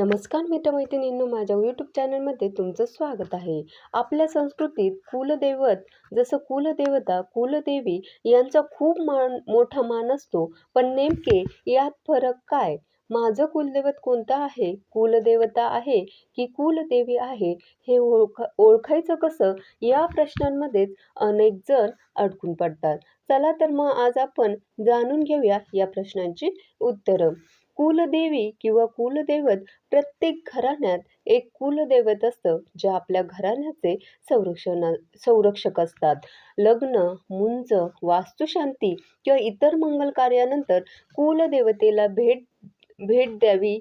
नमस्कार मित्रमैत्रिणींनो माझ्या यूट्यूब चॅनलमध्ये तुमचं स्वागत आहे. आपल्या संस्कृतीत कुलदैवत जसं कुलदेवता कुलदेवी यांचा खूप मान मोठा मान असतो. पण नेमके यात फरक काय? माझं कुलदैवत कोणतं आहे? कुलदेवता आहे की कुलदेवी आहे? हे ओळख ओळखायचं कसं? या प्रश्नांमध्येच अनेक जण अडकून पडतात. चला तर मग आज आपण जाणून घेऊया या प्रश्नांची उत्तरं. कुलदेवी किंवा कुलदैवत प्रत्येक घराण्यात एक कुलदैवत असतं जे आपल्या घराण्याचे संरक्षण संरक्षक असतात. लग्न मुंज वास्तुशांती किंवा इतर मंगल कार्यानंतर कुलदेवतेला भेट भेट द्यावी.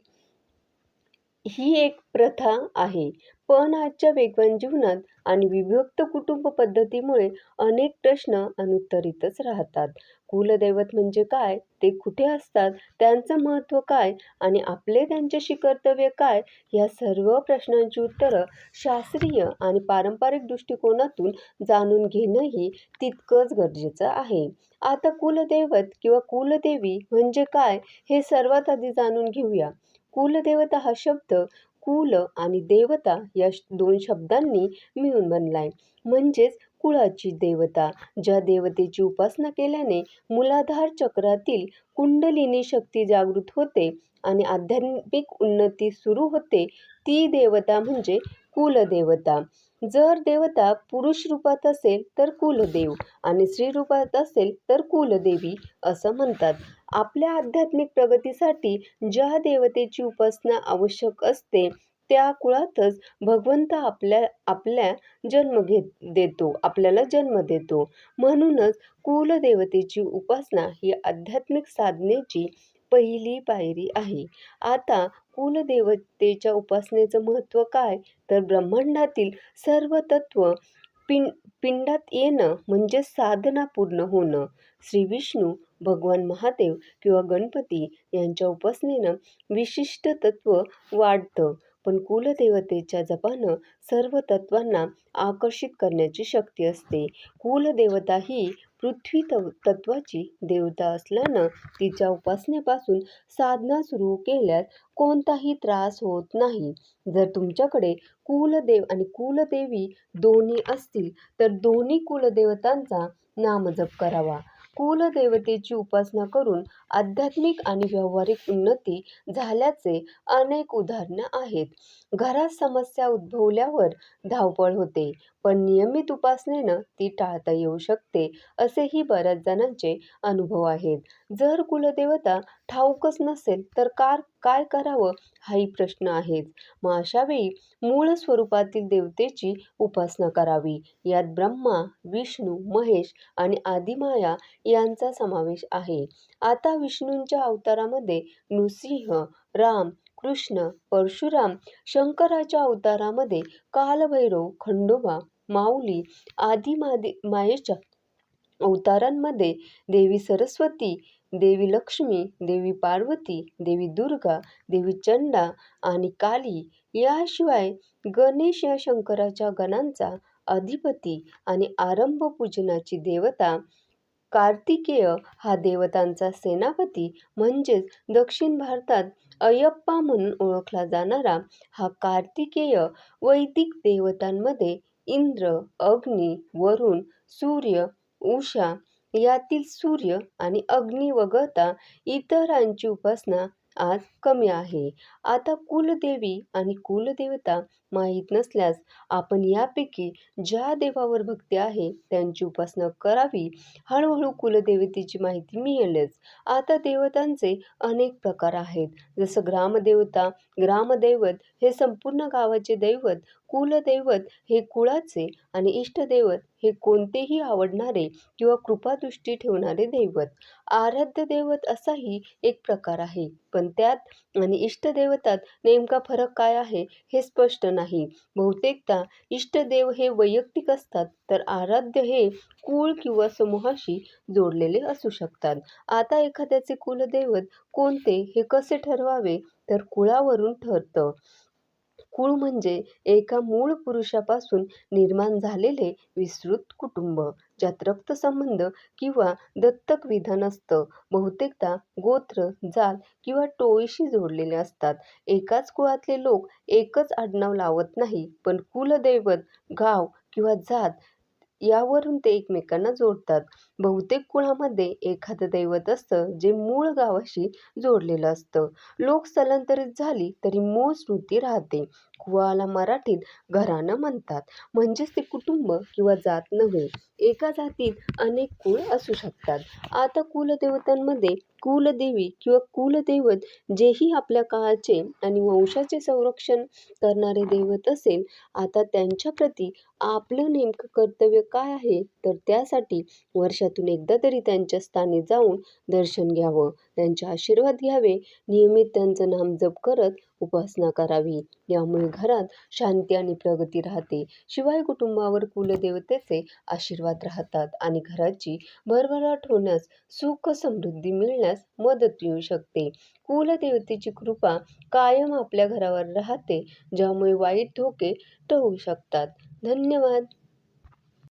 ही एक प्रथा आहे. पण आजच्या वेगवान जीवनात आणि विभक्त कुटुंब पद्धतीमुळे अनेक प्रश्न अनुत्तरितच राहतात. कुलदैवत म्हणजे काय? ते कुठे असतात? त्यांचं महत्त्व काय? आणि आपले त्यांच्याशी कर्तव्य काय? या सर्व प्रश्नांची उत्तरं शास्त्रीय आणि पारंपरिक दृष्टिकोनातून जाणून घेणंही तितकंच गरजेचं आहे. आता कुलदैवत किंवा कुलदेवी म्हणजे काय? हे सर्वात आधी जाणून घेऊया. कुलदेवता हा शब्द कुल आणि देवता या दोन शब्दांनी मिळून बनलाय. म्हणजेच कुळाची देवता ज्या देवतेची उपासना केल्याने मुलाधार चक्रातील कुंडलिनी शक्ती जागृत होते आणि आध्यात्मिक उन्नती सुरू होते ती देवता म्हणजे कुलदेवता. जर देवता पुरुष रूपात असेल तर कुलदेव आणि स्त्री रूपात असेल तर कुलदेवी असं म्हणतात. आपल्या आध्यात्मिक प्रगतीसाठी ज्या देवतेची उपासना आवश्यक असते त्या कुळातच भगवंत आपल्या आपल्या जन्म घेत देतो आपल्याला जन्म देतो. म्हणूनच कुलदेवतेची उपासना ही आध्यात्मिक साधनेची पहिली पायरी आहे. आता कुलदेवतेच्या उपासनेचं महत्त्व काय? तर ब्रह्मांडातील सर्व तत्व पिंड पिंडात येणं म्हणजे साधना पूर्ण होणं. श्री विष्णू भगवान महादेव किंवा गणपती यांच्या उपासनेनं विशिष्ट तत्व वाढतं. पण कुलदेवतेच्या जपानं सर्व तत्वांना आकर्षित करण्याची शक्ती असते. कुलदेवता ही पृथ्वी तव तत्वाची देवता असल्यानं तिच्या उपासनेपासून साधना सुरू केल्यास कोणताही त्रास होत नाही. जर तुमच्याकडे कुलदेव आणि कुलदेवी दोन्ही असतील तर दोन्ही कुलदेवतांचा नामजप करावा. कुलदेवतेची उपासना करून आध्यात्मिक आणि व्यावहारिक उन्नती झाल्याचे अनेक उदाहरणं आहेत. घरात समस्या उद्भवल्यावर धावपळ होते. पण नियमित उपासनेनं ती टाळता येऊ शकते असेही बऱ्याच जणांचे अनुभव आहेत. जर कुलदेवता ठाऊकच नसेल तर कार काय करावं हाही प्रश्न आहेच मग अशावेळी मूळ स्वरूपातील देवतेची उपासना करावी. यात ब्रह्मा विष्णू महेश आणि आदिमाया यांचा समावेश आहे. आता विष्णूंच्या अवतारामध्ये नृसिंह राम कृष्ण परशुराम शंकराच्या अवतारामध्ये कालभैरव खंडोबा माऊली आदी मादी मायेच्या अवतारांमध्ये देवी सरस्वती देवी लक्ष्मी देवी पार्वती देवी दुर्गा देवी चंडा आणि काली याशिवाय गणेश या शंकराच्या गणांचा अधिपती आणि आरंभ पूजनाची देवता कार्तिकेय हा देवतांचा सेनापती म्हणजेच दक्षिण भारतात अयप्पा म्हणून ओळखला जाणारा हा कार्तिकेय वैदिक देवतांमध्ये इंद्र अग्नी वरुण सूर्य उषा यातील सूर्य आणि अग्नी वगळता इतरांची उपासना आज कमी आहे. आता कुलदेवी आणि कुलदेवता माहीत नसल्यास आपण यापैकी ज्या देवावर भक्ती आहे त्यांची उपासना करावी हळूहळू कुलदेवतेची माहिती मिळेलच. आता देवतांचे अनेक प्रकार आहेत. जसं ग्रामदेवता ग्रामदैवत हे संपूर्ण गावाचे दैवत कुलदैवत हे कुळाचे आणि इष्टदैवत हे कोणतेही आवडणारे किंवा कृपादृष्टी ठेवणारे दैवत. आराध्य दैवत असाही एक प्रकार आहे. पण त्यात आणि इष्टदैवतात नेमका फरक काय आहे हे स्पष्ट नाही. बहुतेकदा इष्टदेव हे वैयक्तिक असतात तर आराध्य हे कुळ किंवा समूहाशी जोडलेले असू शकतात. आता एखाद्याचे कुलदैवत कोणते हे कसे ठरवावे तर कुळावरून ठरतं. कुळ म्हणजे एका मूळ पुरुषापासून निर्माण झालेले विस्तृत कुटुंब, ज्यात रक्तसंबंध किंवा दत्तक विधान असतं. बहुतेकदा गोत्र, जात किंवा टोळीशी जोडलेले असतात. एकाच कुळातले लोक एकच आडनाव लावत नाही, पण कुलदैवत, गाव किंवा जात यावरून ते एकमेकांना जोडतात. बहुतेक कुळामध्ये एखादं दैवत असतं, जे मूळ गावाशी जोडलेलं असतं. लोक स्थलांतरित झाली तरी मूळ स्मृती राहते. कुळाला मराठीत घराणं म्हणतात. म्हणजेच ते कुटुंब किंवा जात नव्हे. एका जातीत अनेक कुळ असू शकतात. आता कुलदेवतांमध्ये कुलदेवी किंवा कुलदैवत जेही आपल्या काळाचे आणि वंशाचे संरक्षण करणारे दैवत असेल. आता त्यांच्याप्रती आपलं नेमकं कर्तव्य काय आहे, तर त्यासाठी वर्षातून एकदा तरी त्यांच्या स्थानी जाऊन दर्शन घ्यावं, त्यांचे आशीर्वाद घ्यावे, नियमित त्यांचं नामजप करत उपासना करावी. यामुळे घरात शांती आणि प्रगती राहते. शिवाय कुटुंबावर कुलदेवतेचे आशीर्वाद राहतात आणि घराची भरभराट होण्यास, सुख-समृद्धी मिळण्यास मदत मिळू शकते. कुलदेवतेची कृपा कायम आपल्या घरावर राहते, ज्यामुळे वाईट धोके टळू शकतात. धन्यवाद.